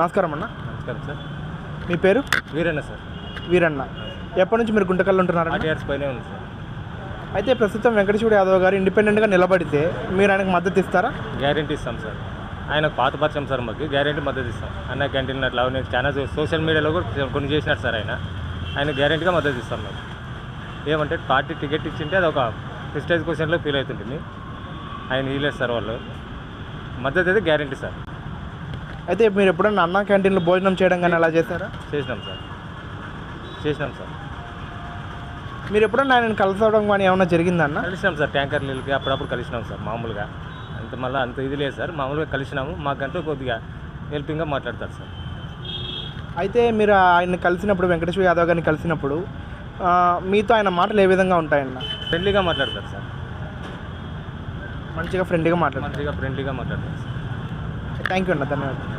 నమస్కారం అన్న. నమస్కారం సార్. మీ పేరు? వీరన్న సార్. వీరన్న. ఎప్పటి నుంచి మీరు గుంటకల్లో ఉంటున్నారా పైనే ఉంది సార్. అయితే ప్రస్తుతం వెంకటేశ్వర యాదవ్ గారు ఇండిపెండెంట్గా నిలబడితే మీరు ఆయనకు మద్దతు ఇస్తారా? గ్యారంటీ ఇస్తాం సార్. ఆయన పాత పరిచయం సార్ మాకు. గ్యారంటీ మద్దతు ఇస్తాం. అన్న క్యాంటీన్ అట్లా చాలా సోషల్ మీడియాలో కూడా కొన్ని చేసినారు సార్ ఆయన. ఆయన గ్యారంటీగా మద్దతు ఇస్తాం మేము ఏమంటే పార్టీ టికెట్ ఇచ్చింటే అది ఒక ప్రెస్టేజ్ క్వశ్చన్లో ఫీల్ అవుతుంటుంది. ఆయన ఇవ్వలేదు సార్ వాళ్ళు. మద్దతు అయితే గ్యారంటీ సార్. అయితే మీరు ఎప్పుడన్నా అన్న క్యాంటీన్లో భోజనం చేయడం కానీ అలా చేశారా? చేసినాం సార్. చేసినాం సార్. మీరు ఎప్పుడన్నా ఆయన కలసవడం కానీ ఏమైనా జరిగిందన్న కలిసినాం సార్ ట్యాంకర్ నీళ్ళకి అప్పుడప్పుడు కలిసినాం సార్ మామూలుగా. అంత మళ్ళీ అంత ఇది లేదు సార్ మామూలుగా కలిసినాము. మాకంటూ కొద్దిగా హెల్పింగ్గా మాట్లాడతారు సార్. అయితే మీరు ఆయన కలిసినప్పుడు వెంకటేశ్వర యాదవ్ గారిని కలిసినప్పుడు ఆ, మీతో ఆయన మాటలు ఏ విధంగా ఉంటాయన్న? ఫ్రెండ్లీగా మాట్లాడతారు సార్. మంచిగా ఫ్రెండ్గా మాట్లాడతారు. మంచిగా ఫ్రెండ్లీగా మాట్లాడతారు సార్. థ్యాంక్ యూ అన్న ధన్యవాదాలు.